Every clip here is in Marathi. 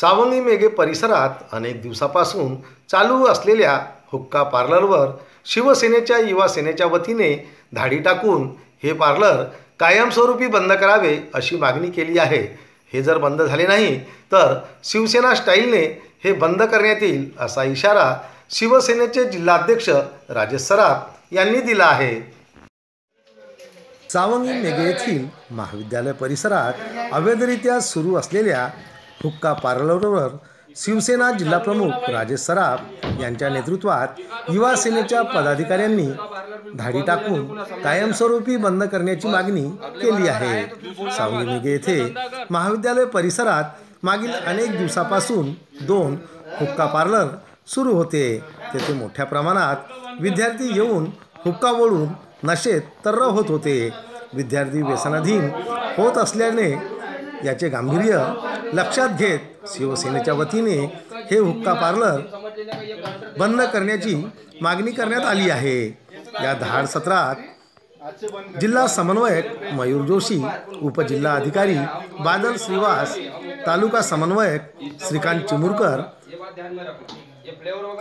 सावंगी मेघे परिसरात अनेक दिवसापासून चालू असलेल्या हुक्का पार्लरवर शिवसेनेच्या युवा सेनेच्या वतीने धाडी टाकून हे पार्लर कायमस्वरूपी बंद करावे अशी मागणी केली आहे. हे जर बंद झाले नाही तर शिवसेना स्टाईलने हे बंद करण्यात येईल असा इशारा शिवसेनेचे जिल्हाध्यक्ष राजेश सराफ यांनी दिला आहे. सावंगी मेघे येथील महाविद्यालय परिसरात अवैधरित्या सुरू असलेल्या हुक्का पार्लरवर शिवसेना जिल्हाप्रमुख राजेश सराफ यांच्या नेतृत्वात युवा सेनेच्या पदाधिकाऱ्यांनी धाडी टाकून कायमस्वरूपी बंद करण्याची मागणी केली आहे. सावली निगे येथे महाविद्यालय परिसरात मागील अनेक दिवसापासून दोन हुक्का पार्लर सुरू होते. तेथे मोठ्या प्रमाणात विद्यार्थी येऊन हुक्का वळून नशेत तर्र होत होते. विद्यार्थी व्यसनाधीन होत असल्याने याचे गांभीर्य लक्षात घेत शिवसेनेच्या वतीने हे हुक्का पार्लर बंद करण्याची मागणी करण्यात आली आहे. या धाड सत्रात जिल्हा समन्वयक मयूर जोशी उपजिल्हा अधिकारी बादल श्रीवास तालुका समन्वयक श्रीकांत चिमुरकर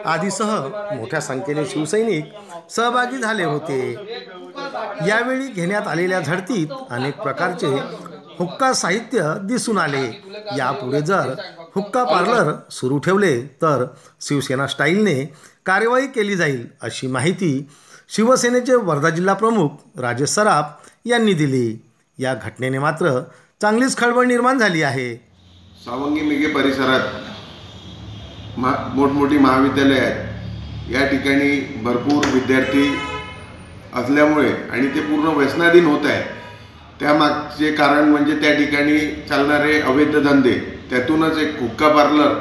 आदीसह मोठ्या संख्येने शिवसैनिक सहभागी झाले होते. यावेळी घेण्यात आलेल्या झडतीत अनेक प्रकारचे हुक्का साहित्य दिसून आले. यापुढे जर हुक्का पार्लर सुरू ठेवले तर शिवसेना स्टाईलने कार्यवाही केली जाईल अशी माहिती शिवसेनेचे वर्धा जिल्हा प्रमुख राजेश सराफ यांनी दिली. या घटनेने मात्र चांगलीच खळबळ निर्माण झाली आहे. सावंगी मेघे परिसरात महा मोठमोठी महाविद्यालय आहेत. या ठिकाणी भरपूर विद्यार्थी असल्यामुळे आणि ते पूर्ण व्यसनाधीन होत आहे त्यामागचे कारण म्हणजे त्या ठिकाणी चालणारे अवैध धंदे. त्यातूनच एक हुक्का पार्लर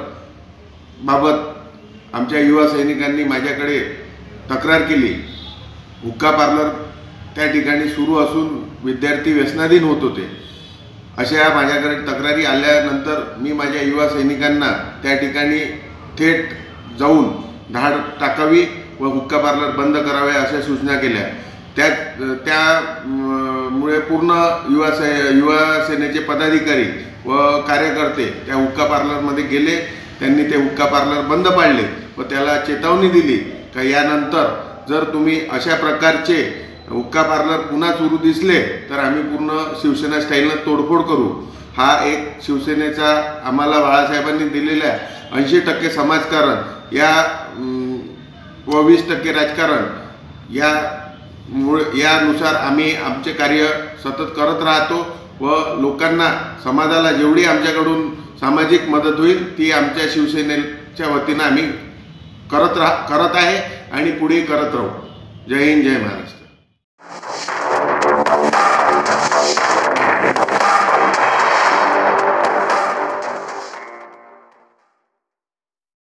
बाबत आमच्या युवा सैनिकांनी माझ्याकडे तक्रार केली. हुक्का पार्लर त्या ठिकाणी सुरू असून विद्यार्थी व्यसनाधीन होत होते. अशा माझ्याकडे तक्रारी आल्यानंतर मी माझ्या युवा सैनिकांना त्या ठिकाणी थेट जाऊन धाड टाकावी व हुक्का पार्लर बंद करावे अशा सूचना केल्या. त्यात त्यामुळे पूर्ण युवा से युवा सेनेचे पदाधिकारी व कार्यकर्ते त्या हुक्का पार्लरमध्ये गेले. त्यांनी ते हुक्का पार्लर बंद पाडले व त्याला चेतावणी दिली का यानंतर जर तुम्ही अशा प्रकारचे हुक्का पार्लर पुन्हा सुरू दिसले तर आम्ही पूर्ण शिवसेना स्टाईलनं तोडफोड करू. हा एक शिवसेनेचा आम्हाला बाळासाहेबांनी दिलेल्या ऐंशी टक्के समाजकारण या व वीस टक्के राजकारण या मुळे यानुसार आम्ही आमचे कार्य सतत करत राहतो व लोकांना समाजाला जेवढी आमच्याकडून सामाजिक मदत होईल ती आमच्या शिवसेनेच्या वतीनं आम्ही करत राह करत आहे आणि पुढे करत राहू. जय हिंद जय महाराष्ट्र.